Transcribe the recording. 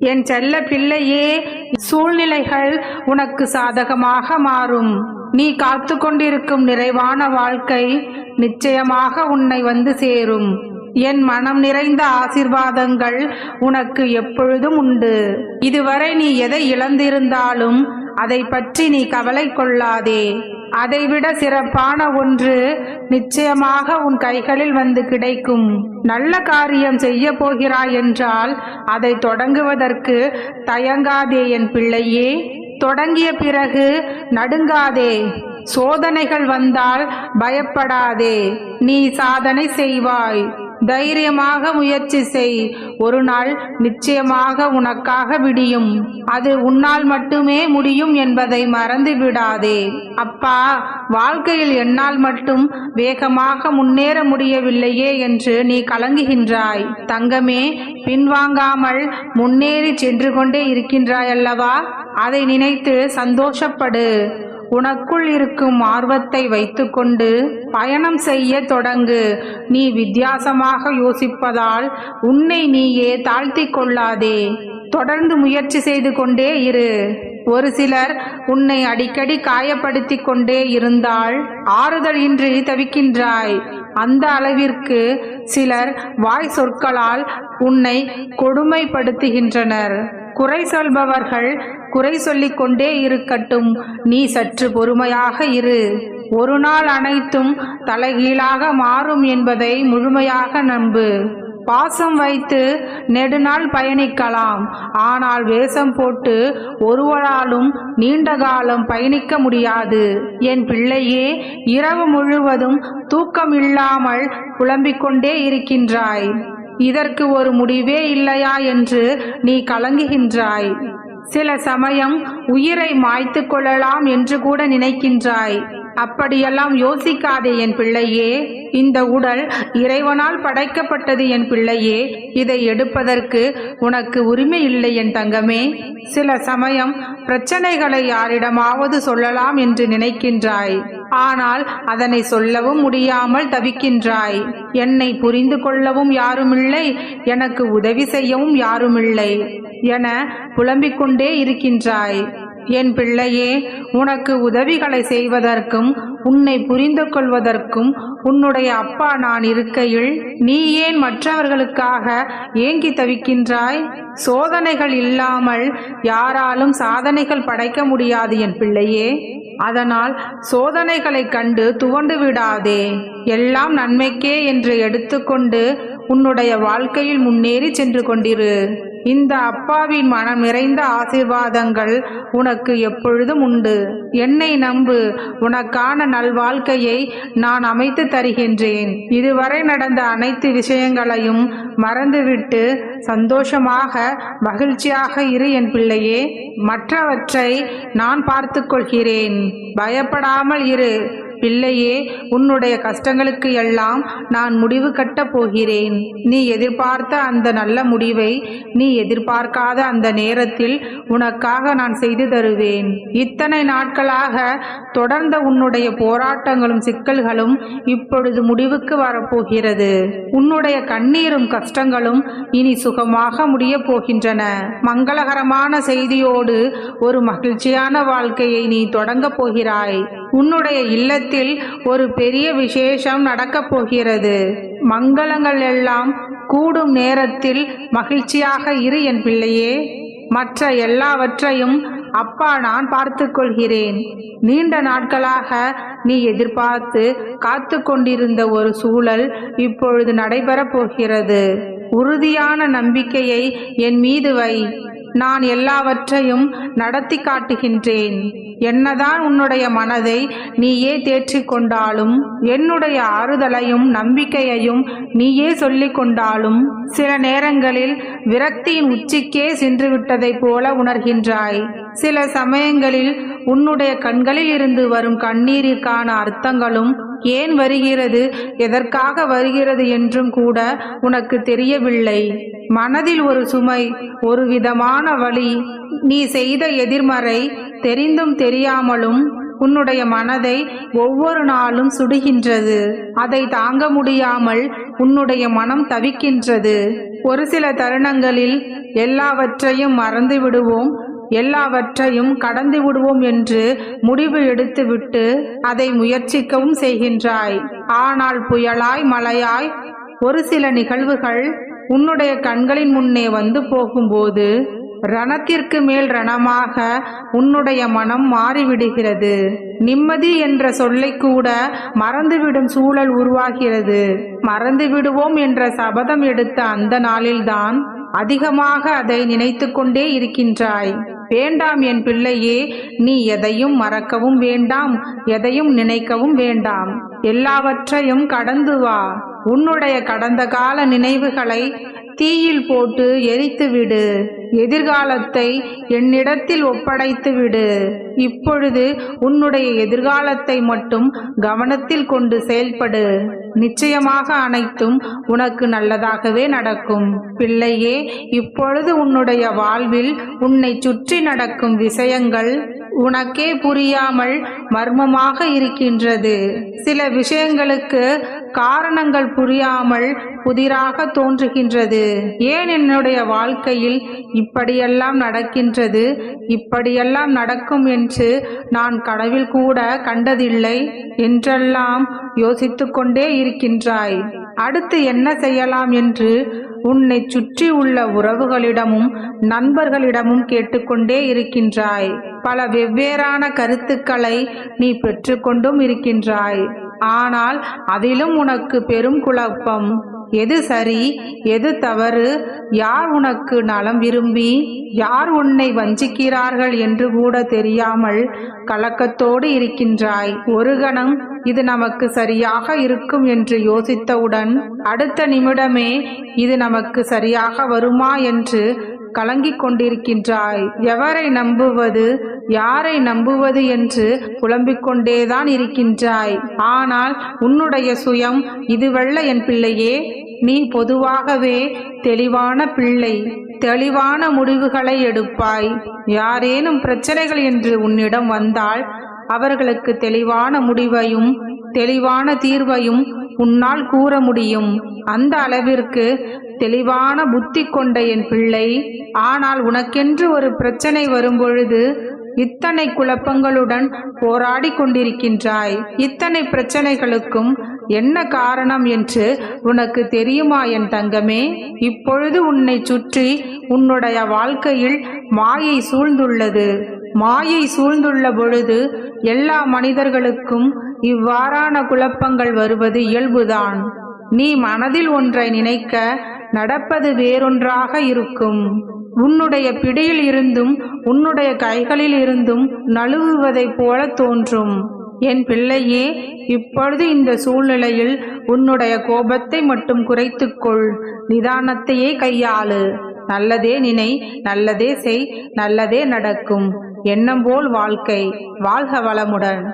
என் செல்ல பிள்ளையே சூழ்நிலைகள் உனக்கு சாதகமாக மாறும். நீ காத்து கொண்டிருக்கும் நிறைவான வாழ்க்கை நிச்சயமாக உன்னை வந்து சேரும். என் மனம் நிறைந்த ஆசிர்வாதங்கள் உனக்கு எப்பொழுதும் உண்டு. இதுவரை நீ எதை இழந்திருந்தாலும் அதை பற்றி நீ கவலை கொள்ளாதே. அதைவிட சிறப்பான ஒன்று நிச்சயமாக உன் கைகளில் வந்து கிடைக்கும். நல்ல காரியம் செய்ய போகிறாய் என்றால் அதை தொடங்குவதற்கு தயங்காதே என் பிள்ளையே. தொடங்கிய பிறகு நடுங்காதே. சோதனைகள் வந்தால் பயப்படாதே. நீ சாதனை செய்வாய். தைரியமாக முயற்சி செய். ஒரு நாள் நிச்சயமாக உனக்காக விடியும். அது உன்னால் மட்டுமே முடியும் என்பதை மறந்து விடாதே. அப்பா வாழ்க்கையில் என்னால் மட்டும் வேகமாக முன்னேற முடியவில்லையே என்று நீ கலங்குகின்றாய். தங்கமே பின்வாங்காமல் முன்னேறி சென்று கொண்டே இருக்கின்றாயல்லவா? அதை நினைத்து சந்தோஷப்படு. உனக்குள் இருக்கும் ஆர்வத்தை வைத்துக்கொண்டு பயணம் செய்ய தொடங்கு. நீ வித்தியாசமாக யோசிப்பதால் உன்னை நீயே தாழ்த்தி கொள்ளாதே. தொடர்ந்து முயற்சி செய்து கொண்டே இரு. ஒரு சிலர் உன்னை அடிக்கடி காயப்படுத்தி கொண்டே இருந்தால் ஆறுதல் இன்றி தவிக்கின்றாய். அந்த அளவிற்கு சிலர் வாய் சொற்களால் உன்னை கொடுமைப்படுத்துகின்றனர். குறை சொல்பவர்கள் குறை சொல்லிக் கொண்டே இருக்கட்டும். நீ சற்று பொறுமையாக இரு. ஒரு நாள் அனைத்தும் தலைகீழாக மாறும் என்பதை முழுமையாக நம்பு. பாசம் வைத்து நெடுநாள் பயணிக்கலாம். ஆனால் வேஷம் போட்டு ஒருவராலும் நீண்ட காலம் பயணிக்க முடியாது. என் பிள்ளையே இரவு முழுவதும் தூக்கம் இல்லாமல் புலம்பிக் கொண்டே இருக்கின்றாய். இதற்கு ஒரு முடிவே இல்லையா என்று நீ கலங்குகின்றாய். சில சமயம் உயிரை மாய்த்து கொள்ளலாம் என்று கூட நினைக்கின்றாய். அப்படியெல்லாம் யோசிக்காதே என் பிள்ளையே. இந்த உடல் இறைவனால் படைக்கப்பட்டது என் பிள்ளையே. இதை எடுப்பதற்கு உனக்கு உரிமை இல்லை என் தங்கமே. சில சமயம் பிரச்சனைகளை யாரிடமாவது சொல்லலாம் என்று நினைக்கின்றாய். ஆனால் அதனை சொல்லவும் முடியாமல் தவிக்கின்றாய். என்னை புரிந்து கொள்ளவும் யாருமில்லை எனக்கு உதவி செய்யவும் யாருமில்லை என புலம்பிக் கொண்டே இருக்கின்றாய். என் பிள்ளையே உனக்கு உதவிகளை செய்வதற்கும் உன்னை புரிந்து கொள்வதற்கும் உன்னுடைய அப்பா நான் இருக்கையில் நீ ஏன் மற்றவர்களுக்காக ஏங்கி தவிக்கின்றாய்? சோதனைகள் இல்லாமல் யாராலும் சாதனைகள் படைக்க முடியாது என் பிள்ளையே. அதனால் சோதனைகளைக் கண்டு துவண்டு விடாதே. எல்லாம் நன்மைக்கே என்று எடுத்துக்கொண்டு உன்னுடைய வாழ்க்கையில் முன்னேறி சென்று கொண்டிரு. இந்த அப்பாவின் மனம் நிறைந்த ஆசீர்வாதங்கள் உனக்கு எப்பொழுதும் உண்டு. என்னை நம்பு. உனக்கான நல்வாழ்க்கையை நான் அமைத்து தருகின்றேன். இதுவரை நடந்த அனைத்து விஷயங்களையும் மறந்துவிட்டு சந்தோஷமாக மகிழ்ச்சியாக இரு என் பிள்ளையே. மற்றவற்றை நான் பார்த்து கொள்கிறேன். பயப்படாமல் இரு. பிள்ளையே உன்னுடைய கஷ்டங்களுக்கு எல்லாம் நான் முடிவு கட்டப் போகிறேன். நீ எதிர்பார்த்த அந்த நல்ல முடிவை நீ எதிர்பார்க்காத அந்த நேரத்தில் உனக்காக நான் செய்து தருவேன். இத்தனை நாட்களாக தொடர்ந்த உன்னுடைய போராட்டங்களும் சிக்கல்களும் இப்பொழுது முடிவுக்கு வரப்போகிறது. உன்னுடைய கண்ணீரும் கஷ்டங்களும் இனி சுகமாக முடியப் போகின்றன. மங்களகரமான செய்தியோடு ஒரு மகிழ்ச்சியான வாழ்க்கையை நீ தொடங்கப் போகிறாய். உன்னுடைய இல்லத்தில் ஒரு பெரிய விசேஷம் நடக்கப் போகிறது. மங்களங்கள் எல்லாம் கூடும் நேரத்தில் மகிழ்ச்சியாக இரு என் பிள்ளையே. மற்ற எல்லாவற்றையும் அப்பா நான் பார்த்து கொள்கிறேன். நீண்ட நாட்களாக நீ எதிர்பார்த்து காத்து கொண்டிருந்த ஒரு சூழல் இப்பொழுது நடைபெறப் போகிறது. உறுதியான நம்பிக்கையை என் மீது வை. நான் எல்லாவற்றையும் நடத்தி காட்டுகின்றேன். என்னதான் உன்னுடைய மனதை நீயே தேற்றிக் கொண்டாலும் என்னுடைய ஆறுதலையும் நம்பிக்கையையும் நீயே சொல்லிக் கொண்டாலும் சில நேரங்களில் விரக்தியின் உச்சிக்கே சென்று விட்டதைப் போல உணர்கின்றாய். சில சமயங்களில் உன்னுடைய கண்களில் இருந்து வரும் கண்ணீரிற்கான அர்த்தங்களும் ஏன் வருகிறது? எதற்காக வருகிறது என்றும் கூட உனக்கு தெரியவில்லை. மனதில் ஒரு சுமை ஒரு விதமான வழி நீ செய்த எதிர்மறை தெரிந்தும் தெரியாமலும் உன்னுடைய மனதை ஒவ்வொரு நாளும் சுடுகின்றது. அதை தாங்க முடியாமல் உன்னுடைய மனம் தவிக்கின்றது. ஒரு சில தருணங்களில் எல்லாவற்றையும் மறந்து விடுவோம் எல்லாவற்றையும் கடந்து விடுவோம் என்று முடிவு எடுத்துவிட்டு அதை முயற்சிக்கவும் செய்கின்றாய். ஆனால் புயலாய் மலையாய் ஒரு சில நிகழ்வுகள் உன்னுடைய கண்களின் முன்னே வந்து போகும்போது ரணத்திற்கு மேல் ரணமாக உன்னுடைய மனம் மாறிவிடுகிறது. நிம்மதி என்ற சொல்லை கூட மறந்துவிடும் சூழல் உருவாகிறது. மறந்து விடுவோம் என்ற சபதம் எடுத்த அந்த நாளில்தான் அதிகமாக அதை நினைத்து கொண்டே இருக்கின்றாய். வேண்டாம் என் பிள்ளையே நீ எதையும் மறக்கவும் வேண்டாம் எதையும் நினைக்கவும் வேண்டாம். எல்லாவற்றையும் கடந்து வா. உன்னுடைய கடந்த கால நினைவுகளை தீயில் போட்டு எரித்து விடு எதிர்காலத்தை என்னிடத்தில் ஒப்படைத்து விடு இப்பொழுது உன்னுடைய எதிர்காலத்தை மட்டும் கவனத்தில் கொண்டு செயல்படு. நிச்சயமாக அனைத்தும் உனக்கு நல்லதாகவே நடக்கும். பிள்ளையே இப்பொழுது உன்னுடைய வாழ்வில் உன்னை சுற்றி நடக்கும் விஷயங்கள் உனக்கே புரியாமல் மர்மமாக இருக்கின்றது. சில விஷயங்களுக்கு காரணங்கள் புரியாமல் புதிராக தோன்றுகின்றது. ஏன் என்னுடைய வாழ்க்கையில் இப்படியெல்லாம் நடக்கின்றது? இப்படியெல்லாம் நடக்கும் என்று நான் கனவில் கூட கண்டதில்லை என்றெல்லாம் யோசித்து கொண்டே இருக்கின்றாய். அடுத்து என்ன செய்யலாம் என்று உன்னை சுற்றி உள்ள உறவுகளிடமும் நண்பர்களிடமும் கேட்டுக்கொண்டே இருக்கின்றாய். பல வெவ்வேறான கருத்துக்களை நீ பெற்றுக்கொண்டும் இருக்கின்றாய். ஆனால் அதிலும் உனக்கு பெரும் குழப்பம். எது சரி எது தவறு யார் உனக்கு நலம் விரும்பி யார் உன்னை வஞ்சிக்கிறார்கள் என்று கூட தெரியாமல் கலக்கத்தோடு இருக்கின்றாய். ஒரு கணம் இது நமக்கு சரியாக இருக்கும் என்று யோசித்தவுடன் அடுத்த நிமிடமே இது நமக்கு சரியாக வருமா என்று கலங்கிக் கொண்டிருக்கின்றாய். எவரை நம்புவது யாரை நம்புவது என்று புலம்பிக் கொண்டேதான் இருக்கின்றாய். ஆனால் உன்னுடைய சுயம் இதுவல்ல என் பிள்ளையே நீ பொதுவாகவே தெளிவான பிள்ளை தெளிவான முடிவுகளை எடுப்பாய். யாரேனும் பிரச்சனைகள் என்று உன்னிடம் வந்தால் அவர்களுக்கு தெளிவான முடிவையும் தெளிவான தீர்வையும் உன்னால் கூற முடியும். அந்த அளவிற்கு தெளிவான புத்தி கொண்ட என் பிள்ளை ஆனால் உனக்கென்று ஒரு பிரச்சனை வரும்பொழுது இத்தனை குழப்பங்களுடன் போராடி கொண்டிருக்கின்றாய். இத்தனை பிரச்சனைகளுக்கும் என்ன காரணம் என்று உனக்கு தெரியுமா என் தங்கமே? இப்பொழுது உன்னை சுற்றி உன்னுடைய வாழ்க்கையில் மாயை சூழ்ந்துள்ளது. மாயை சூழ்ந்துள்ள பொழுது எல்லா மனிதர்களுக்கும் இவ்வாறான குழப்பங்கள் வருவது இயல்புதான். நீ மனதில் ஒன்றை நினைக்க நடப்பது வேறொன்றாக இருக்கும். உன்னுடைய பிடியில் இருந்தும் உன்னுடைய கைகளில் இருந்தும் நழுவுவதைப் போல தோன்றும். என் பிள்ளையே இப்பொழுது இந்த சூழ்நிலையில் உன்னுடைய கோபத்தை மட்டும் குறைத்துக்கொள் நிதானத்தையே கையாளு. நல்லதே நினை நல்லதே செய் நல்லதே நடக்கும். எண்ணம் போல் வாழ்க்கை. வாழ்க வளமுடன்.